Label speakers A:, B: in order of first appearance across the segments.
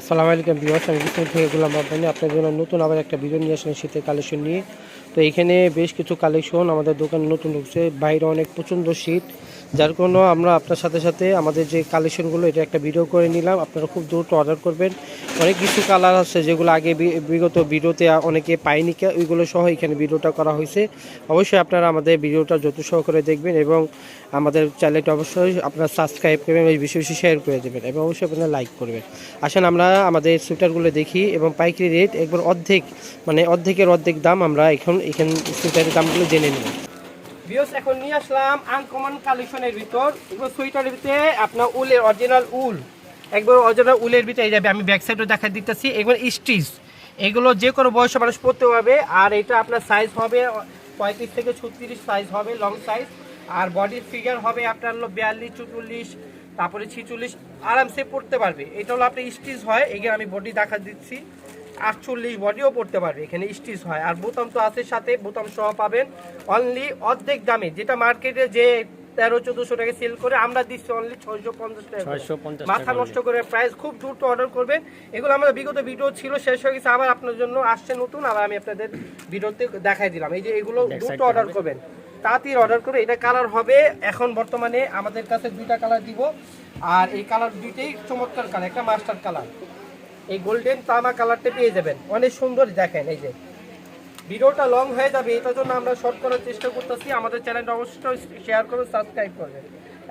A: আসসালামু আলাইকুম বিভাস আমি বিষ্ণু থেকে আব্বানি। আপনার জন্য নতুন আবার একটা ভিডিও নিয়ে আসলেন শীতের কালেকশন নিয়ে। তো এখানে বেশ কিছু কালেকশন আমাদের দোকানে নতুন ঢুকছে বাইরে অনেক প্রচণ্ড শীত। যার কোনো আমরা আপনার সাথে সাথে আমাদের যে কালেকশনগুলো এটা একটা ভিডিও করে নিলাম। আপনারা খুব দ্রুত অর্ডার করবেন। অনেক কিছু কালার আছে যেগুলো আগে বিগত ভিডিওতে অনেকে পায়নি। ওইগুলো সহ এখানে ভিডিওটা করা হয়েছে। অবশ্যই আপনারা আমাদের ভিডিওটা যত সহকারে দেখবেন এবং আমাদের চ্যানেলটা অবশ্যই আপনারা সাবস্ক্রাইব করবেন এবং বেশি বেশি শেয়ার করে দেবেন এবং অবশ্যই আপনারা লাইক করবেন। আসেন আমরা আমাদের সুইটারগুলো দেখি এবং পাইকারি রেট একবার অর্ধেক মানে অর্ধেকের অর্ধেক দাম আমরা এখন, এখান সুইটারের দামগুলো জেনে নিই বিয়স এখন নিয়ে আসলাম আনকমন কালেকশনের ভিতর। এগুলো সোয়েটারের ভিতরে আপনার উলের অরিজিনাল উল। একবার অরিজিনাল উলের ভিতরে যাবে আমি ব্যাক সাইডে দেখা দিতেছি, এগুলো স্টিচ এগুলো যে কোনো বয়সে মানুষ পরতে পারবে, আর এটা আপনার সাইজ হবে পঁয়ত্রিশ থেকে ছত্রিশ সাইজ হবে লং সাইজ আর বডির ফিগার হবে আপনার হলো বিয়াল্লিশ চুচল্লিশ তারপরে ছিচল্লিশ, আরামসে পড়তে পারবে। এটা হলো আপনার স্টিচ হয়। এখানে আমি বডি দেখা দিচ্ছি। আটচল্লিশ বডিও পড়তে পারবে এখানে স্টিচ হয়। আর বোতাম তো আছে সাথে বোতাম সহ পাবেন অনলি অর্ধেক দামে যেটা মার্কেটে যে তেরো চোদ্দশো টাকা সেল করে আমরা দিচ্ছি অনলি ছয়শো পঞ্চাশ টাকা করে।
B: 650
A: মাথা নষ্ট করে প্রাইস খুব দ্রুত অর্ডার করবেন। এগুলো আমাদের বিগত ভিডিও ছিল শেষ হয়ে গেছে আবার আপনার জন্য আসছে নতুন আবার আমি আপনাদের ভিডিওতে দেখাই দিলাম। এই যে এগুলো দ্রুত অর্ডার। করবেন তাড়াতাড়ি অর্ডার করে এটা কালার হবে এখন বর্তমানে আমাদের কাছে দুইটা কালার দিব আর এই কালার দুইটাই চমৎকার কালার একটা মাস্টার কালার এই গোল্ডেন তামা কালারটা পেয়ে যাবেন। অনেক সুন্দর দেখেন, এই যে। ভিডিওটা লং হয়ে যাবে এটার জন্য আমরা শর্ট করার চেষ্টা করতেছি। আমাদের চ্যানেলটা অবশ্যই শেয়ার করুন সাবস্ক্রাইব করবেন।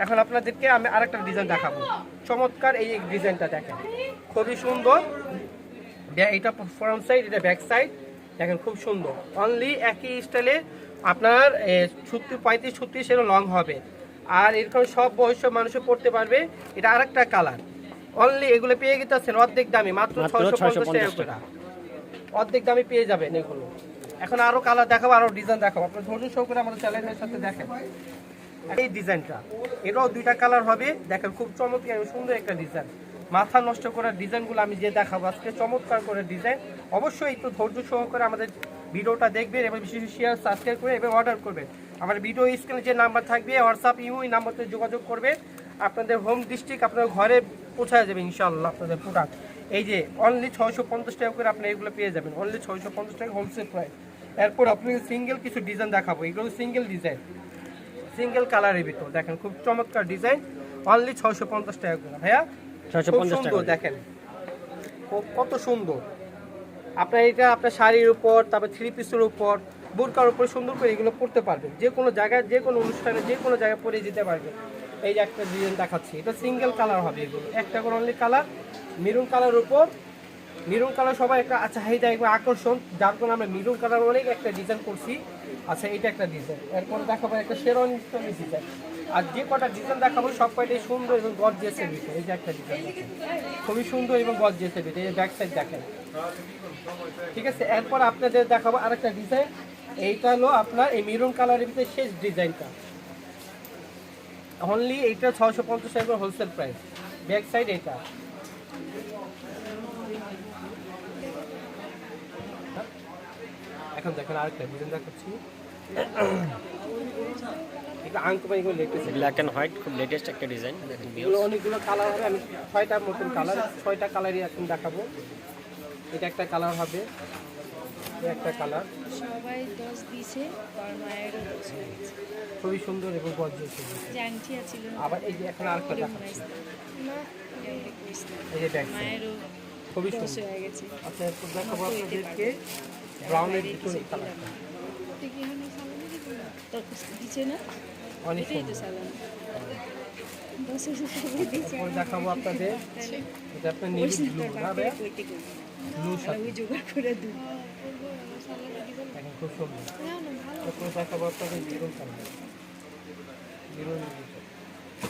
A: এখন আপনাদেরকে আমি আরেকটা ডিজাইন দেখাবো। চমৎকার এই ডিজাইনটা দেখেন। খুবই সুন্দর। এটা ফ্রন্ট সাইড এটা ব্যাক সাইড দেখেন, খুব সুন্দর। অনলি একই স্টাইলে আপনার ছত্রিশ, পঁয়ত্রিশ, ছত্রিশ এর লং হবে। আর এরকম সব বয়সের মানুষে পড়তে পারবে। এটা আরেকটা কালার অনলি এগুলো পেয়ে গেছেন অর্ধেক দামে মাত্র ছয়শো পঞ্চাশ
B: 650
A: টাকা। অর্ধেক দামি পেয়ে যাবেন এগুলো। এখন আরও কালার দেখাবো আরও ডিজাইন দেখাবো। আপনার ধৈর্য সহকারে আমাদের চ্যানেলের সাথে দেখেন। এই ডিজাইনটা এটাও দুইটা কালার হবে। দেখেন খুব চমৎকার এবং সুন্দর একটা ডিজাইন মাথা নষ্ট করার ডিজাইনগুলো আমি যে দেখাবো আজকে চমৎকার করে ডিজাইন অবশ্যই একটু ধৈর্য সহকারে আমাদের ভিডিওটা দেখবেন এবং বিশেষ শেয়ার সাবস্ক্রাইব করে এবং অর্ডার করবেন। আমার ভিডিও স্ক্রিনে যে নাম্বার থাকবে হোয়াটসঅ্যাপ ইউ এই নাম্বারতে যোগাযোগ করবে আপনাদের হোম ডিস্ট্রিক্ট আপনার ঘরে পৌঁছায় যাবে ইনশাআল্লাহ আপনাদের প্রোডাক্ট এই যে অনলি ছয়শো পঞ্চাশ টাকা করে আপনি এগুলো পেয়ে যাবেন। অনলি ছয়শো পঞ্চাশ টাকা হোলসেল প্রাইস এরপর আপনি সিঙ্গেল কিছু ডিজাইন দেখাবো। এগুলো সিঙ্গেল ডিজাইন সিঙ্গেল কালারের ভিতর দেখেন খুব চমৎকার ডিজাইন অনলি ছয়শো পঞ্চাশ টাকা করে। ভাইয়া খুব সুন্দর দেখেন। কত সুন্দর। আপনার এটা আপনার শাড়ির উপর তারপর থ্রি পিসের উপর বোরকার উপর সুন্দর করে এগুলো পড়তে পারবেন। যে কোনো জায়গায় যে কোনো অনুষ্ঠানে যে কোনো জায়গায় পরে যেতে পারবে এই যে একটা ডিজাইন দেখাচ্ছি, এটা সিঙ্গেল কালার হবে এগুলো। একটা করে অনলি কালার মেরুন কালার উপর। মেরুন কালার সবাই একটা আচ্ছা এইটা একবার আকর্ষণ, যার কারণে আমরা মেরুন কালার অনেক একটা ডিজাইন করছি। আচ্ছা এটা একটা ডিজাইন এরপর দেখাবো একটা শেরওয়ানি ডিজাইন আর যে কটা ডিজাইন দেখাবো, সব কয়টাই সুন্দর এবং গর্জিয়াসের ভিতরে। এই যে একটা ডিজাইন খুবই সুন্দর এবং গর্জিয়াসের ভিতরে। এই ব্যাক সাইড দেখেন। ঠিক আছে, এরপর আপনাদের দেখাবো আরেকটা ডিজাইন এইটা হলো আপনার এই মেরুন কালারের ভিতরে শেষ ডিজাইনটা অনলি এইটা ছশো পঞ্চাশ টাকা হোলসেল প্রাইস ব্যাক সাইড এটা এখন দেখেন আরেকটা ডিজাইন দেখাচ্ছি। এটা আঙ্কমাই লেটেস্ট
B: ব্ল্যাক অ্যান্ড হোয়াইট খুব লেটেস্ট একটা ডিজাইন
A: এগুলো অনেকগুলো কালার হবে আমি মতন কালার ছয়টা কালারই এখন দেখাবো। এটা একটা কালার হবে। একটা কালার?
C: সবাই দোষ দিছে মায়েরও দোষ
A: খুবই সুন্দর এবং গর্জিয়াস আবার এই যে এখন
C: ওরে
A: দেখাচ্ছি।
C: না এটা কইস না।
A: এই যে ব্যাগ
C: মায়েরও
A: খুবই সুন্দর।
C: হয়ে গেছে।
A: আচ্ছা দেখাবো আপনাদেরকে ব্রাউনের ভিতরে কালারটা
C: তুই কি এখানে সালামি দিবি না? তোর কাছে দিছে না।
A: অনেক
C: এটাই তো
A: সুন্দর।
C: সালামি দশ হাজার টাকা দিছে।
A: এরপর দেখাবো আপনাদের। এটা আপনার
C: কইস
A: নেভি
C: না
A: ব্লু না ব্লু সাথে
C: ওই জোগাড় করে দিই
A: দেখেন খুব সুন্দর। মেরুন কালার মেরুন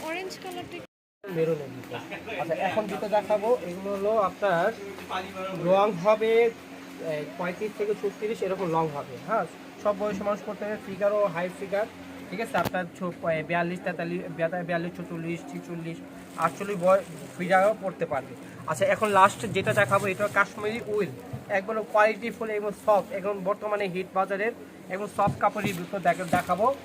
C: অরেঞ্জ কালারটা
A: মেরুনের আচ্ছা এখন যেটা দেখাবো এগুলো হলো আপনার লং হবে পঁয়ত্রিশ থেকে ছত্রিশ এরকম লং হবে। হ্যাঁ সব বয়সী মানুষ করতে হবে ফিগারও হাই ফিগার ঠিক আছে? আপনার বিয়াল্লিশ তেতাল্লিশ বিয়া- বিয়াল্লিশ চল্লিশ ছিচল্লিশ আটচল্লিশ বয় ফিগারও পড়তে পারবে। আচ্ছা এখন লাস্ট যেটা দেখাবো এটা কাশ্মীরি উইল। একবার কোয়ালিটি ফুল এবং সফট এখন বর্তমানে হিট বাজারের একদম সফট কাপড়ের দেখ- দেখাবো।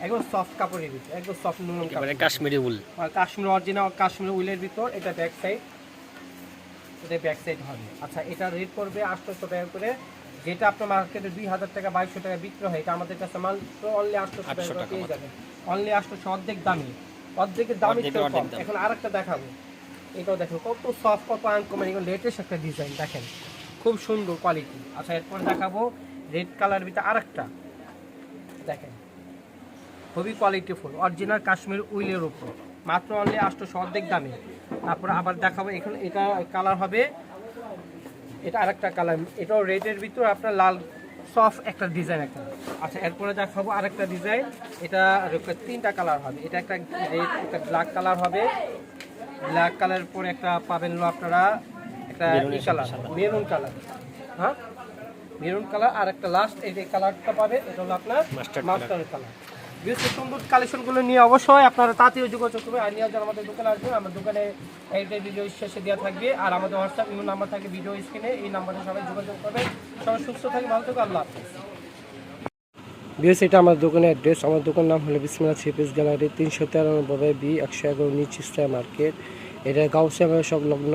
A: একদম সফট কাপড়ের ভিতর একদম সফট নরম কাপড়
B: কাশ্মীরি উল।
A: আর কাশ্মীর অরিজিনাল কাশ্মীর উইলের ভিতর এটা ব্যাক সাইড এটা ব্যাক সাইড হবে। আচ্ছা এটা রেট করবে আটশোশো টাকা করে। যেটা আপনার মার্কেটে দুই হাজার টাকা বাইশশো টাকা বিক্রি হয় এটা আমাদের কাছে মাল তো অনলি আটশোশো টাকা
B: 800
A: করে
B: টাকা
A: পেয়ে। যাবেন। অনলি আটশোশো অর্ধেক দামি। অর্ধেকের দামি কম। এখন আরেকটা দেখাবো। এটাও দেখো কত সফট কত আনকমন এগুলো লেটেস্ট একটা ডিজাইন দেখেন। খুব সুন্দর কোয়ালিটি আচ্ছা এরপর দেখাবো রেড কালার ভিতরে আরেকটা। দেখেন খুবই কোয়ালিটিফুল অরিজিনাল কাশ্মীর উইলের উপর। মাত্র অনলি আটশোশো অর্ধেক দামে। তারপরে আবার দেখাবো এখানে এটা কালার হবে এটা আরেকটা কালার এটাও রেডের ভিতর আপনার লাল সফট একটা ডিজাইন একটা। আচ্ছা এরপরে দেখাবো আরেকটা ডিজাইন এটা তিনটা কালার হবে। এটা একটা রেড একটা ব্ল্যাক কালার হবে। ব্ল্যাক কালার পরে একটা পাবেন আপনারা একটা কালার মেরুন কালার। হ্যাঁ? মেরুন কালার আর একটা লাস্ট এই যে কালারটা পাবে এটা হলো আপনার
B: Mustard colour।
A: Master colour. বেশ সুন্দর কালেকশনগুলো নিয়ে অবশ্যই আপনারা তাড়াতাড়ি যোগাযোগ করবেন। আর নিয়ে আমাদের দোকানে আসবেন। আমার দোকানে এইটাই ভিডিও শেষে দেওয়া থাকবে। আর আমাদের হোয়াটসঅ্যাপ ইমেল নাম্বার থাকবে ভিডিও স্ক্রিনে। এই নাম্বারে সবাই যোগাযোগ করবেন। সবাই সুস্থ থাকবে ভালো থাকবে আল্লাহ বিএস, এটা আমার দোকানের অ্যাড্রেস। আমার দোকানের নাম হলো বিসমিল্লা থ্রিপিস গ্যালারি, তিনশো তেরানব্বই বি, একশো এগারো নিচ ইস্টার মার্কেট। এটা গাউসিয়া সংলগ্ন